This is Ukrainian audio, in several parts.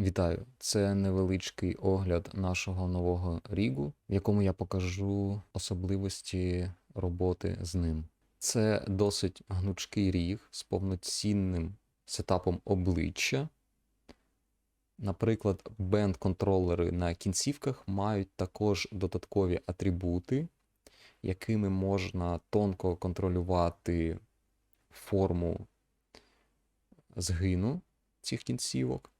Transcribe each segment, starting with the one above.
Вітаю! Це невеличкий огляд нашого нового рігу, в якому я покажу особливості роботи з ним. Це досить гнучкий ріг з повноцінним сетапом обличчя. Наприклад, бенд-контролери на кінцівках мають також додаткові атрибути, якими можна тонко контролювати форму згину цих кінцівок.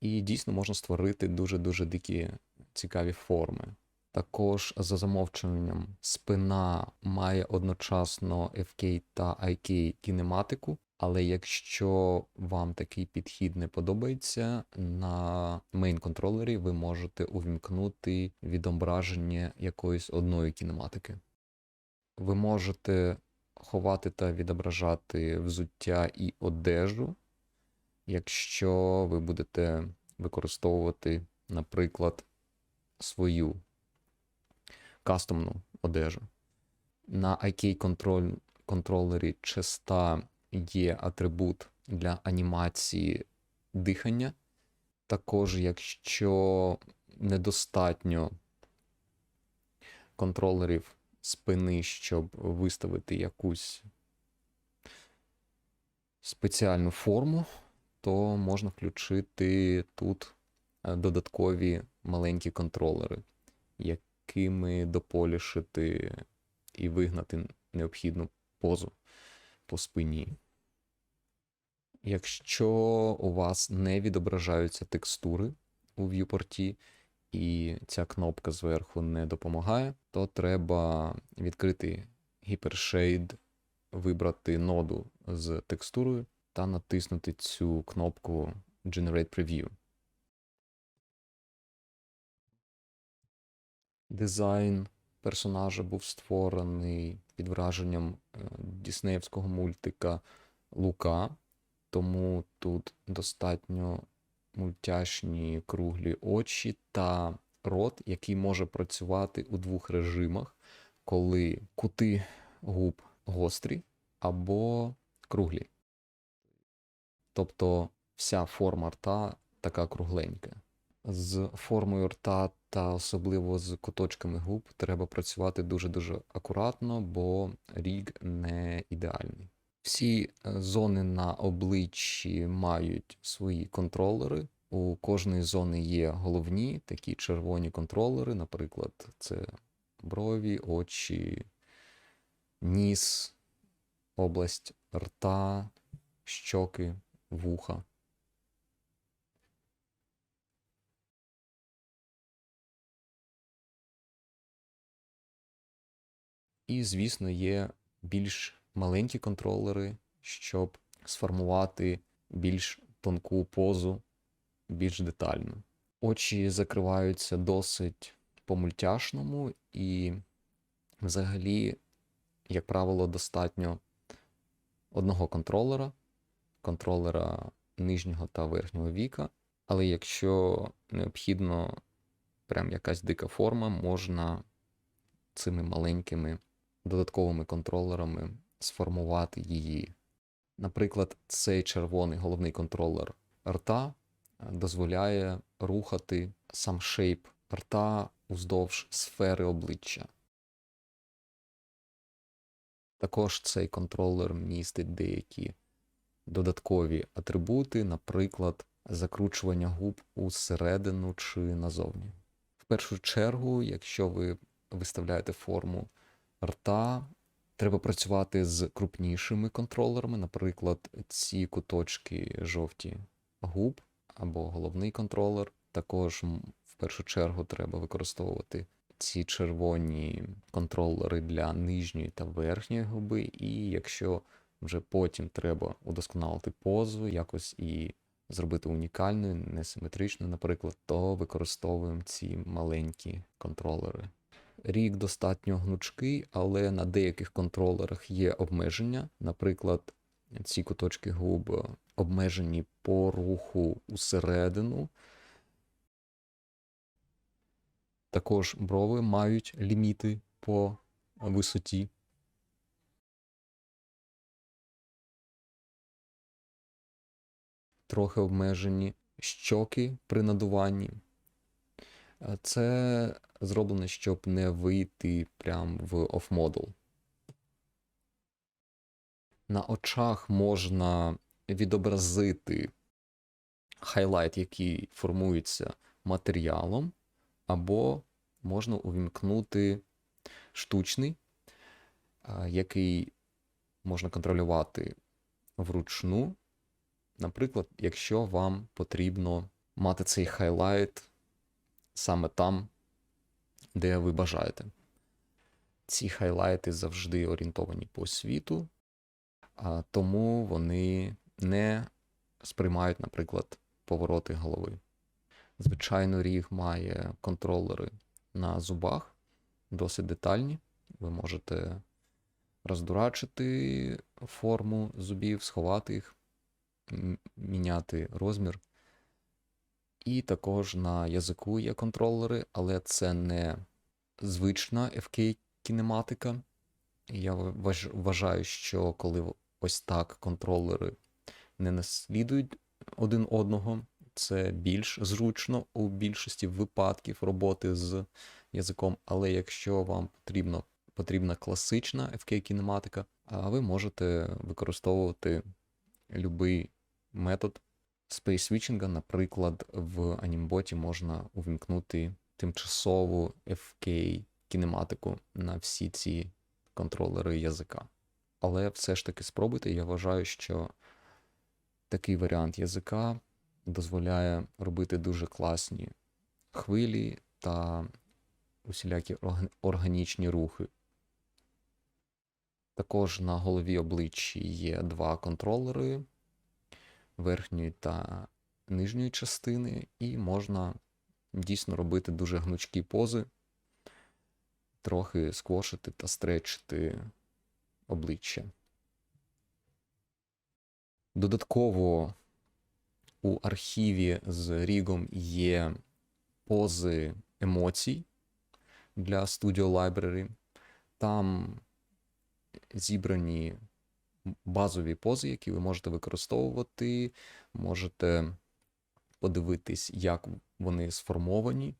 І дійсно можна створити дуже-дуже дикі цікаві форми. Також за замовчуванням спина має одночасно FK та IK кінематику, але якщо вам такий підхід не подобається, на мейн-контролері ви можете увімкнути відображення якоїсь одної кінематики. Ви можете ховати та відображати взуття і одежу, якщо ви будете використовувати, наприклад, свою кастомну одежу. На IK контролері часта є атрибут для анімації дихання. Також, якщо недостатньо контролерів спини, щоб виставити якусь спеціальну форму, то можна включити тут е, додаткові маленькі контролери, якими дополішити і вигнати необхідну позу по спині. Якщо у вас не відображаються текстури у в'юпорті, і ця кнопка зверху не допомагає, то треба відкрити Hypershade, вибрати ноду з текстурою та натиснути цю кнопку Generate Preview. Дизайн персонажа був створений під враженням е, діснеївського мультика Лука, тому тут достатньо мультяшні круглі очі та рот, який може працювати у двох режимах, коли кути губ гострі або круглі. Тобто вся форма рта така кругленька. З формою рта та особливо з куточками губ треба працювати дуже-дуже акуратно, бо ріг не ідеальний. Всі е, зони на обличчі мають свої контролери. У кожної зони є головні такі червоні контролери, наприклад, це брові, очі, ніс, область рта, щоки вуха. І, звісно, є більш маленькі контролери, щоб сформувати більш тонку позу, більш детально. Очі закриваються досить по-мультяшному, і взагалі, як правило, достатньо одного контролера контролера нижнього та верхнього віка. Але якщо необхідно прям якась дика форма, можна цими маленькими додатковими контролерами сформувати її. Наприклад, цей червоний головний контролер рта дозволяє рухати сам шейп рта уздовж сфери обличчя. Також цей контролер містить деякі додаткові атрибути, наприклад, закручування губ усередину чи назовні. В першу чергу, якщо ви виставляєте форму рта, треба працювати з крупнішими контролерами, наприклад, ці куточки жовті губ або головний контролер. Також в першу чергу треба використовувати ці червоні контролери для нижньої та верхньої губи, і якщо вже потім треба удосконалити позу, якось і зробити унікальною, несиметричною, наприклад, то використовуємо ці маленькі контролери. Рік достатньо гнучкий, але на деяких контролерах є обмеження. Наприклад, ці куточки губ обмежені по руху усередину. Також брови мають ліміти по висоті. Трохи обмежені. щоки при надуванні. Е, Це зроблено, щоб не вийти прям в off-model. На очах можна відобразити хайлайт, який формується матеріалом, або можна увімкнути штучний, який можна контролювати вручну. Наприклад, якщо вам потрібно мати цей хайлайт саме там, де ви бажаєте. Ці хайлайти завжди орієнтовані по світу, тому вони не сприймають, наприклад, повороти голови. Звичайно, ріг має контролери на зубах, досить детальні. Ви можете роздурачити форму зубів, сховати їх, міняти розмір. І також на язику є контролери, але це не звична FK кінематика. Я вважаю, що коли ось так контролери не наслідують один одного, це більш зручно у більшості випадків роботи з язиком. Але якщо вам потрібно, потрібна класична FK кінематика, а ви можете використовувати будь-який метод Space Switching, наприклад, в анімботі можна увімкнути тимчасову FK кінематику на всі ці контролери язика. Але все ж таки спробуйте. Я вважаю, що такий варіант язика дозволяє робити дуже класні хвилі та усілякі органічні рухи. Також на голові обличчі є два контролери верхньої та нижньої частини, і можна дійсно робити дуже гнучкі пози, трохи сквошити та стречити обличчя. Додатково у архіві з Рігом є пози емоцій для Studio Library. Там зібрані базові пози, які ви можете використовувати, можете подивитись, як вони сформовані,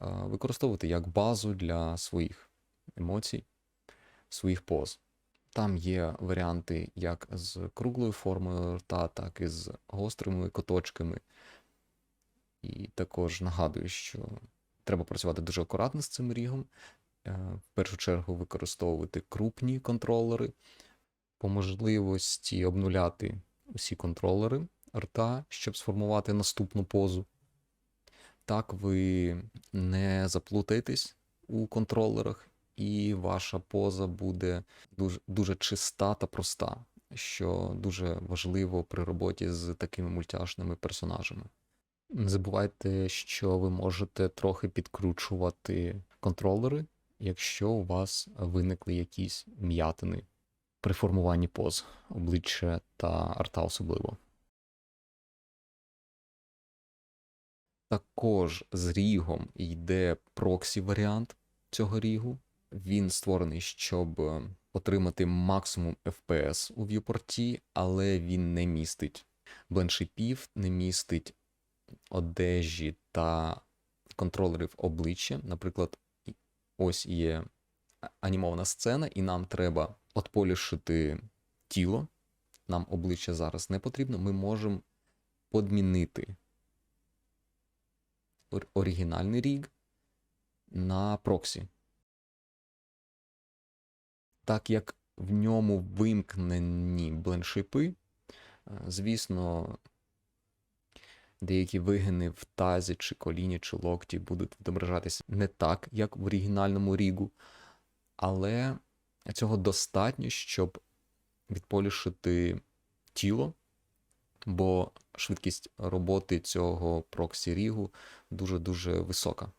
використовувати як базу для своїх емоцій, своїх поз. Там є варіанти як з круглою формою рта, так і з гострими куточками. І також нагадую, що треба працювати дуже акуратно з цим рігом. Е, В першу чергу використовувати крупні контролери, по можливості обнуляти усі контролери рта, щоб сформувати наступну позу. Так ви не заплутаєтесь у контролерах, і ваша поза буде дуже, дуже чиста та проста, що дуже важливо при роботі з такими мультяшними персонажами. Не забувайте, що ви можете трохи підкручувати контролери, якщо у вас виникли якісь м'ятини при формуванні поз, обличчя та арта особливо. Також з рігом йде проксі варіант цього рігу. Він створений, щоб е, отримати максимум FPS у в'юпорті, але він не містить бленшипів, не містить одежі та контролерів обличчя. Наприклад, ось є анімована сцена, і нам треба отполішити тіло. Нам обличчя зараз не потрібно. Ми можемо подмінити оригінальний ріг на проксі. Так як в ньому вимкнені бленшипи, е, звісно, деякі вигини в тазі, чи коліні, чи локті будуть відображатися не так, як в оригінальному рігу, але цього достатньо, щоб відполішити тіло, бо швидкість роботи цього проксі рігу дуже-дуже висока.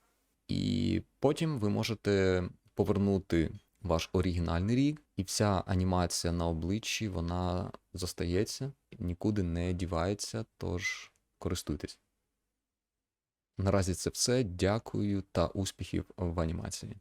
І потім ви можете повернути ваш оригінальний ріг, і вся анімація на обличчі вона зостається, нікуди не дівається, тож користуйтесь. Наразі це все. Дякую та успіхів в анімації.